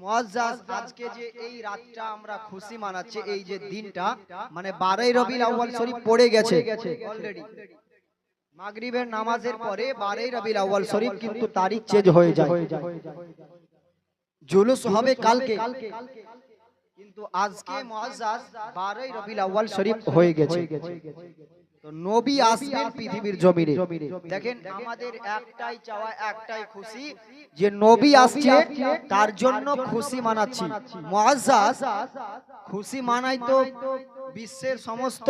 মুআজ্জাজ আজকে যে এই রাতটা আমরা খুশি মানাচ্ছি এই যে দিনটা মানে বারোই রবিউল আউয়াল শরীফ পড়ে গেছে অলরেডি মাগরিবের নামাজের পরে বারোই রবিউল আউয়াল শরীফ কিন্তু তারিখ চেঞ্জ হয়ে যায়। জুলুস হবে কালকে। কিন্তু আজকে মুআজ্জাজ বারোই রবিউল আউয়াল শরীফ হয়ে গেছে। নবী আসবেন পৃথিবীর জমিনে। দেখেন আমাদের একটাই চাওয়া একটাই খুশি যে নবী আসছে তার জন্য খুশি মানাচ্ছি। মুআজ্জাজ খুশি মানাই তো বিশ্বের সমস্ত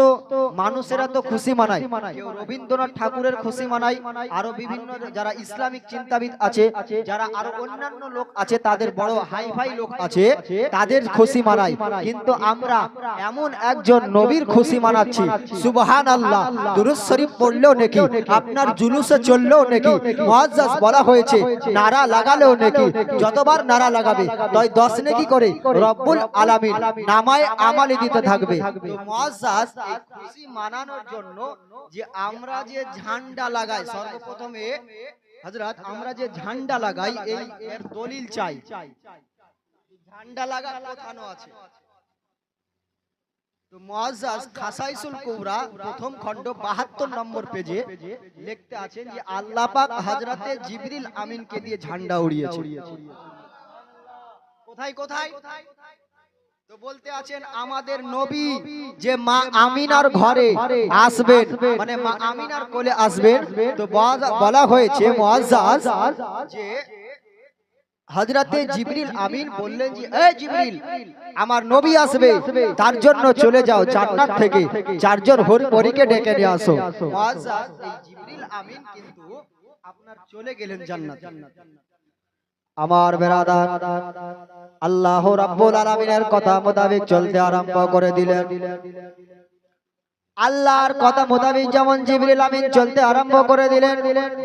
মানুষেরা তো খুশি মানায়। কেউ রবীন্দ্রনাথ ঠাকুরের খুশি মানায়, আরও বিভিন্ন যারা ইসলামিক চিন্তাবিদ আছে, যারা আরও অন্যান্য লোক আছে, তাদের বড় হাই ফাই লোক আছে, তাদের খুশি মানায়। কিন্তু আমরা এমন একজন নবীর খুশি মানাচ্ছি। সুবহান আল্লাহ দুরুদ শরীফ পড়লেও নাকি, আপনার জুলুসে চললেও নাকি, মুআজ্জাজ বলা হয়েছে নারা লাগালেও নাকি, যতবার নারা লাগাবে, তাই দশ নাকি করে রব্বুল আলামিন নামায় আমালি দিতে থাকবে। তো মুআজ্জাজ এই খুশি মানানোর জন্য যে আমরা যে ঝান্ডা লাগাই সর্বপ্রথমে হযরত আমরা যে ঝান্ডা লাগাই এই এর দলিল চাই। ঝান্ডা লাগা কোথানো আছে? তো মুআজ্জাজ খাসাইসুল কুবরা প্রথম খণ্ড 72 নম্বর পেজে লিখতে আছেন যে আল্লাহ পাক হযরতে জিবরিল আমিনকে দিয়ে ঝান্ডা উড়িয়েছে। কোথায় কোথায়? তো বলতে আছেন আমাদের নবী যে মা আমিনার ঘরে আসবেন। মানে মা আমিনার কোলে আসবেন। তো বলা- হয়েছে যে হযরতে জিবরিল আমিন বললেন যে এ জিবরিল আমার নবী আসবে। তার জন্য চলে যাও জান্নাত থেকে। চারজন হোর পরীকে ডেকে নিয়ে আসো। জিবরিল আমিন কিন্তু আপনার চলে গেলেন জান্নাত। আমার বেরাদার আল্লাহ রাব্বুল আলামিনের কথা মোতাবেক চলতে আরম্ভ করে দিলেন। আল্লাহর কথা মোতাবেক যেমন জিবরিল আমিন চলতে আরম্ভ করে দিলেন,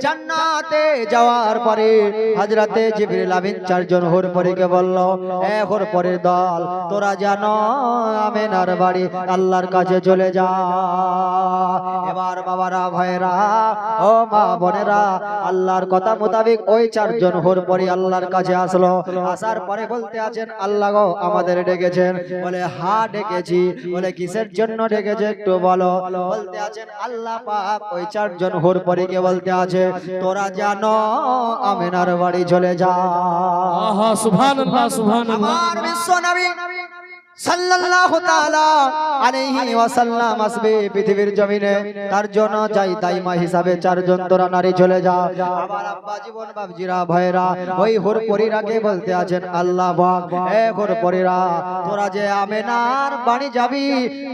জান্নাতে যাওয়ার পরে হযরতে জিবরিল আমিন চারজন হোর পরীকে বলল, এ হোর পরের দল, তোরা জানো আমিনার বাড়ি আল্লাহর কাছে চলে যা। এবার বাবারা ভাইরা ও মা বোনেরা, আল্লাহর কথা মোতাবেক ওই চারজন হোর পরে আল্লাহর কাছে আসলো। আসার পরে বলতে আছেন, আল্লাহ গো আমাদের ডেকেছেন। বলে হা ডেকেছি। বলে, কিসের জন্য ডেকেছে একটু বলো। বলতে আছেন আল্লাহ পাক ওই চারজন হোর পরে কে বলতে আছে তোরা জানো আমিনার বাড়ি চলে যা। আহা সুবহানাল্লাহ। সুবহানাল্লাহ। আমার বিশ্ব নবী সাল্লাল্লাহু তাআলা আলাইহি ওয়াসাল্লাম আসবে পৃথিবীর জমিনে। তার জন্য যাই হিসাবে চারজন তোরা নারী চলে যা। আমার আব্বা জীবন ভাইরা ওই বলতে আছেন? আল্লাহ পাক এ তোরা যে আমেনার যাবি,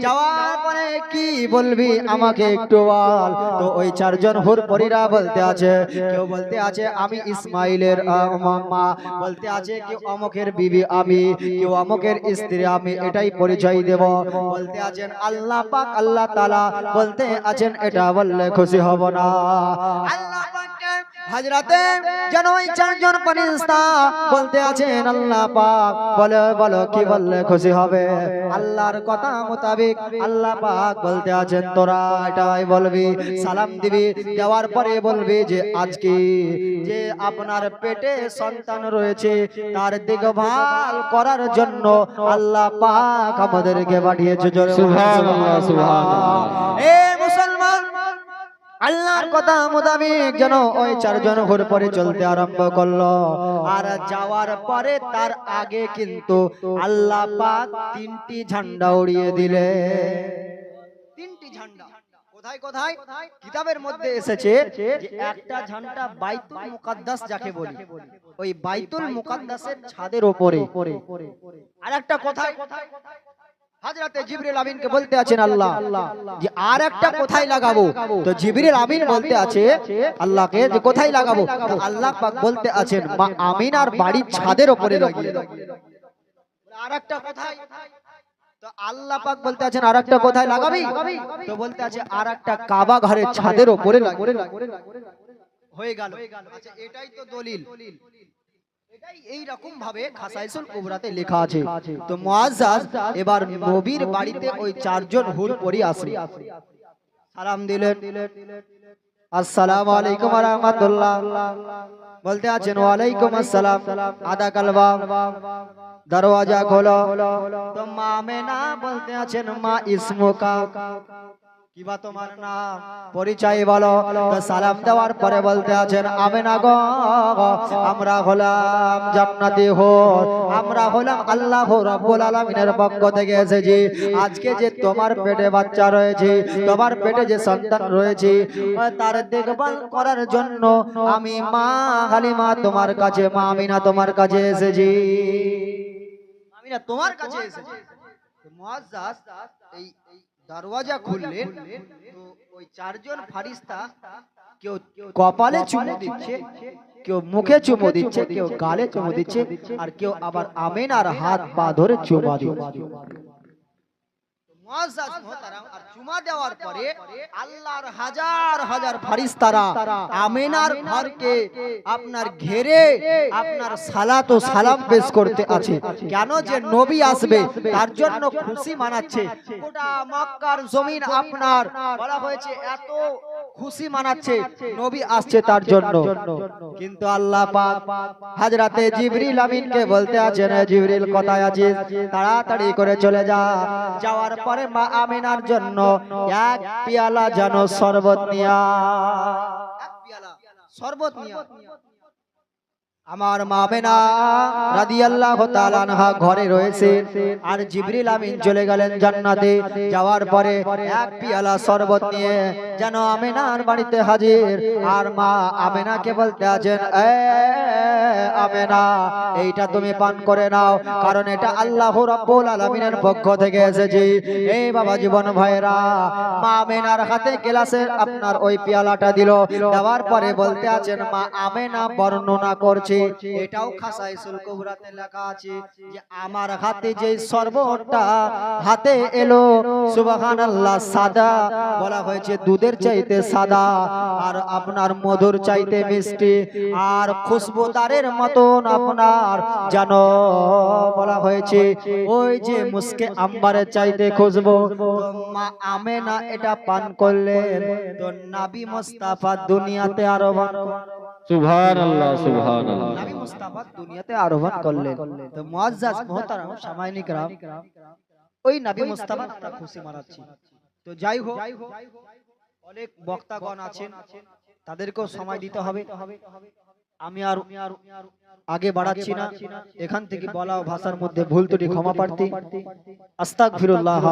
যাওয়ার পরে কি বলবি আমাকে একটু বল। তো ওই চারজন হুর পরিরা বলতে আছে, কেউ বলতে আছে, আমি ইসমাইলের মা। বলতে আছে, কেউ অমকের বিবি আমি, কেউ অমকের স্ত্রী আমি। এটাই পরিচয় দেব। বলতে আছেন আল্লাহ পাক, আল্লাহ তাআলা। বলতে আছেন এটা বললে খুশি হব না। আল্লাহ পাককে হাজরাতে যেন ওই চারজন ফেরেশতা বলতে আছেন আল্লাহ পাক বলে বলো কি বললে খুশি হবে? আল্লাহর কথা মোতাবেক আল্লাহ পাক বলতে আছেন তোরা এটাই বলবি সালাম দিবি। দেওয়ার পরে বলবি যে আজকে যে আপনার পেটে সন্তান রয়েছে তার দেখভাল করার জন্য আল্লাহ পাক আমাদেরকে পাঠিয়েছে। সুবহানাল্লাহ, সুবহানাল্লাহ। আল্লাহর কথা মোতাবেক যেন ওই চারজন ঘুরে পরে চলতে আরম্ভ করল। আর যাওয়ার পরে তার আগে কিন্তু আল্লাহ পাক তিনটি ঝান্ডা উড়িয়ে দিলে। তিনটি ঝান্ডা। কোথায় কোথায় কিতাবের মধ্যে এসেছে যে একটা ঝান্ডা বাইতুল মুকাদ্দাস যাকে বলি। ওই বাইতুল মুকাদ্দাসের ছাদের উপরে। আর একটা কোথায় হাজরাতে জিবরিল আমিনকে বলতে আছেন আল্লাহ যে আর একটা কোথায় লাগাবো? তো জিবরিল আমিন বলতে আছে আল্লাহকে যে কোথায় লাগাবো? আল্লাহ পাক বলতে আছেন মা আমিনার বাড়ির ছাদের উপরে লাগিয়ে আর একটা কোথায়? তো আল্লাহ পাক বলতে আছেন আর একটা কোথায় লাগাবি? তো বলতে আছে আর একটা কাবা ঘরের ছাদের উপরে হয়ে গেল। আচ্ছা এটাই তো দলিল। এই রকম ভাবে খাসাইসুল কুবরাতে লেখা আছে। তো মুআজ্জাজ এবার নবীর বাড়িতে ওই চারজন হুর পরি আসবে সালাম দিলেন। আসসালামু আলাইকুম। ওয়া রাহমাতুল্লাহ বলতে আছেন আসসালাম। আদা কালবা দরওয়াজা খোলো। তো মা মেনা বলতে আছেন মা ইসমুকা। কিবা তোমার নাম? পরিচয় বলো। তো সালাম দেওয়ার পরে বলতে আছেন আমেনা গো আমরা হলাম জান্নাতি হো আমরা হলাম আল্লাহ রাব্বুল আলামিনের পক্ষ থেকে এসেছি। আজকে যে তোমার পেটে বাচ্চা রয়েছে তোমার পেটে যে সন্তান রয়েছে তার দেখভাল করার জন্য আমি মা হালিমা তোমার কাছে মা আমিনা তোমার কাছে এসেছি। আমিনা তোমার কাছে এসেছি। মুআজ্জাজ এই দরওয়াজা খুললেন তো ওই চারজন ফারিস্তা কেউ কপালে চুমু দিচ্ছে কেউ মুখে চুমু দিচ্ছে কেউ গালে চুমু দিচ্ছে আর কেউ আবার আমিনার হাত পা ধরে চুমা দিচ্ছে। আর চুমা দেওয়ার পরে আল্লাহর হাজার হাজার ফারিস্তারা আমিনার ঘরকে আপনার ঘেরে আপনার সালাত ও সালাম পেশ করতে আছে। কেন যে নবী আসবে তার জন্য খুশি মানাচ্ছে। গোটা মক্কার জমিন আপনার। বলা হয়েছে এত খুশি মানাচ্ছে নবী আসছে তার জন্য। কিন্তু আল্লাহ পাক হাজরাতে জিবরিল আমিনকে বলতে আছেন "এ জিবরিল কোথায় আছিস? তাড়াতাড়ি করে চলে যা। যাওয়ার পরে মা আমিনার জন্য এক পিয়ালা যেন শরবত নিয়া। এক পিয়ালা শরবত নিয়া। আমার মা মেনা রাদিয়াল্লাহু তাআলা আনহা ঘরে রয়েছে। আর জিবরিল আমিন চলে গেলেন জান্নাতে। যাওয়ার পরে এক পিয়ালা শরবত নিয়ে যেন আমেনার বাড়িতে হাজির। আর মা আমেনাকে বলতে আছেন আমেনা, এইটা তুমি পান করে নাও, কারণ এটা আল্লাহ রাব্বুল আলামিনের পক্ষ থেকে এসেছে। এই বাবা জীবন ভাইরা মা আমেনার হাতে গ্লাসের আপনার ওই পিয়ালাটা দিল। দেওয়ার পরে বলতে আছেন, মা আমেনা বর্ণনা করছে এটাও লেখা আছে যে আমার হাতে যে শরবতটা হাতে এলো সুবহানাল্লাহ সাদা বলা হয়েছে দুধের চাইতে সাদা আর আপনার মধুর চাইতে মিষ্টি আর খুশবুদারের মতন আপনার জানো বলা হয়েছে ওই যে মুসকে আম্বারের চাইতে খুশবু মা আমেনা এটা পান করলেন। তো নাবি মুস্তাফা দুনিয়াতে আরোহণ সুবহানাল্লাহ। সুবহানাল্লাহ। নবী মুস্তাফা দুনিয়াতে আরোহণ করলেন। তো মুআজ্জাজ মুহতারাম সামাইনিক রাম ওই নবী মুস্তাফা আমরা খুশি মানাচ্ছি। তো যাই হোক অনেক বক্তাগণ আছেন তাদেরকেও সময় দিতে হবে। আমি আর আগে বাড়াচ্ছি না। এখান থেকে বলা ভাষার মধ্যে ভুল ত্রুটি ক্ষমা প্রার্থী। আস্তাগফিরুল্লাহ।